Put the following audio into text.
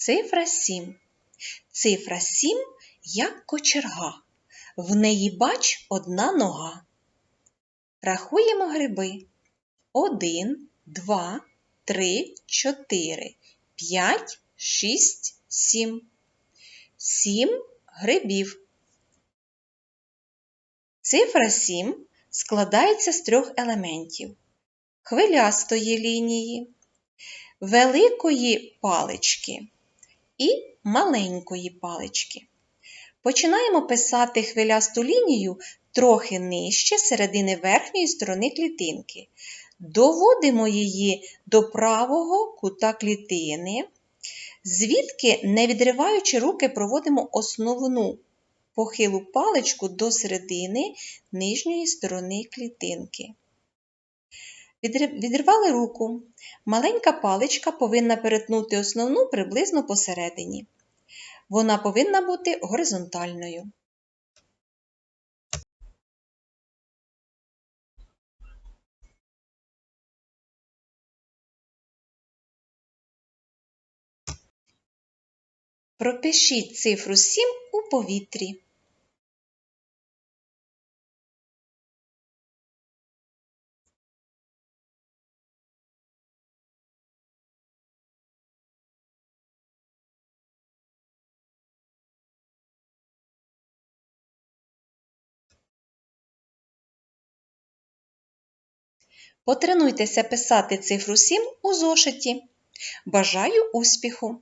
Цифра 7. Цифра 7 як кочерга. В неї бач одна нога. Рахуємо гриби. 1, 2, 3, 4, 5, 6, 7. 7 грибів. Цифра 7 складається з трьох елементів: хвилястої лінії, великої палички і маленької палички. Починаємо писати хвилясту лінію трохи нижче середини верхньої сторони клітинки. Доводимо її до правого кута клітини, звідки, не відриваючи руки, проводимо основну похилу паличку до середини нижньої сторони клітинки. Відривали руку. Маленька паличка повинна перетнути основну приблизно посередині. Вона повинна бути горизонтальною. Пропишіть цифру 7 у повітрі. Потренуйтеся писати цифру 7 у зошиті. Бажаю успіху!